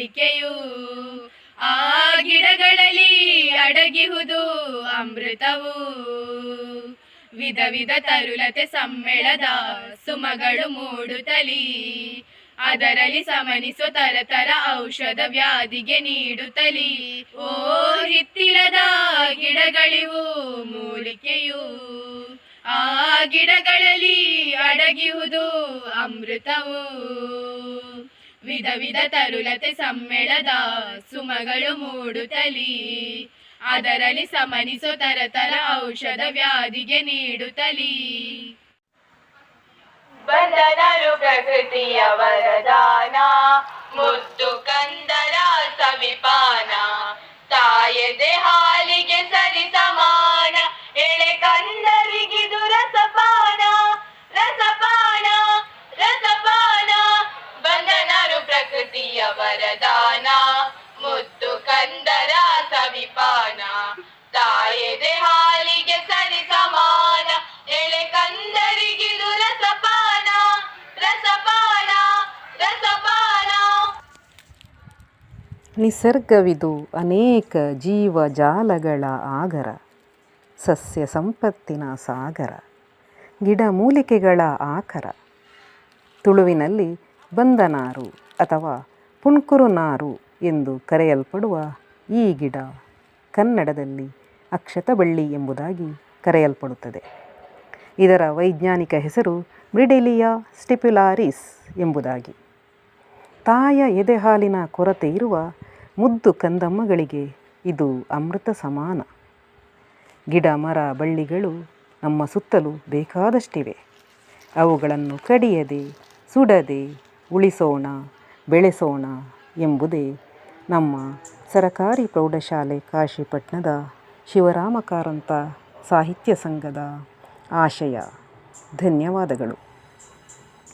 ಮೂಲಿಕೆಯು ಆ ಗಿಡಗಳಲ್ಲಿ ಅಡಗಿಹುದು ಅಮೃತವು. ವಿಧ ವಿಧ ತರುಲತೆ ಸಮ್ಮೇಳದ ಸುಮಗಳು ಮೂಡುತ್ತಲಿ. ಅದರಲ್ಲಿ ಸಮನಿಸುವ ತರತರ ಔಷಧ ವ್ಯಾಧಿಗೆ ನೀಡುತ್ತಲಿ. ಓ ಹಿತ್ತಿಲದ ಗಿಡಗಳಿವು ಮೂಲಿಕೆಯು. ಆ ಗಿಡಗಳಲ್ಲಿ ಅಡಗಿಹುದು ಅಮೃತವು. ವಿಧ ವಿಧ ತರುಲತೆ ಸಮ್ಮೇಳದ ಸುಮಗಳು ಮೂಡುತ್ತಲಿ. ಅದರಲ್ಲಿ ಸಮನಿಸೋ ತರತರ ಔಷಧ ವ್ಯಾಧಿಗೆ ನೀಡುತ್ತಲಿ. ಬಂಧನರು ಪ್ರಕೃತಿಯ ವರದಾನ ಮುದ್ದು ಕಂದರ ಪ್ರಕೃತಿಯ ಮುತ್ತು ಕಂದರ ಸವಿಪಾನ ತಾಯದೆ ಹಾಲಿಗೆ ಸರಿ ಸಮಾನ, ಎಳೆ ಕಂದರಿಗಿದು ರಸಪಾನ ರಸಪಾನ ರಸಪಾನ. ನಿಸರ್ಗವಿದು ಅನೇಕ ಜೀವಜಾಲಗಳ ಆಗರ, ಸಸ್ಯ ಸಂಪತ್ತಿನ ಸಾಗರ ಗಿಡಮೂಲಿಕೆಗಳ ಆಕರ, ತುಳುವಿನಲ್ಲಿ ಬಂದನಾರು ಅಥವಾ ಪುಣ್ಕುರುನಾರು ಎಂದು ಕರೆಯಲ್ಪಡುವ ಈ ಗಿಡ ಕನ್ನಡದಲ್ಲಿ ಅಕ್ಷತಬಳ್ಳಿ ಎಂಬುದಾಗಿ ಕರೆಯಲ್ಪಡುತ್ತದೆ. ಇದರ ವೈಜ್ಞಾನಿಕ ಹೆಸರು ಬ್ರಿಡೆಲಿಯಾ ಸ್ಟಿಪ್ಯುಲಾರಿಸ್ ಎಂಬುದಾಗಿ. ತಾಯ ಎದೆಹಾಲಿನ ಕೊರತೆ ಇರುವ ಮುದ್ದು ಕಂದಮ್ಮಗಳಿಗೆ ಇದು ಅಮೃತ ಸಮಾನ. ಗಿಡ ಮರ ಬಳ್ಳಿಗಳು ನಮ್ಮ ಸುತ್ತಲೂ ಬೇಕಾದಷ್ಟಿವೆ. ಅವುಗಳನ್ನು ಕಡಿಯದೆ, ಸುಡದೆ, ಉಳಿಸೋಣ ಬೆಳೆಸೋಣ ಎಂಬುದೇ ನಮ್ಮ ಸರಕಾರಿ ಪ್ರೌಢಶಾಲೆ ಕಾಶಿಪಟ್ಟಣದ ಶಿವರಾಮ ಕಾರಂತ ಸಾಹಿತ್ಯ ಸಂಘದ ಆಶಯ. ಧನ್ಯವಾದಗಳು.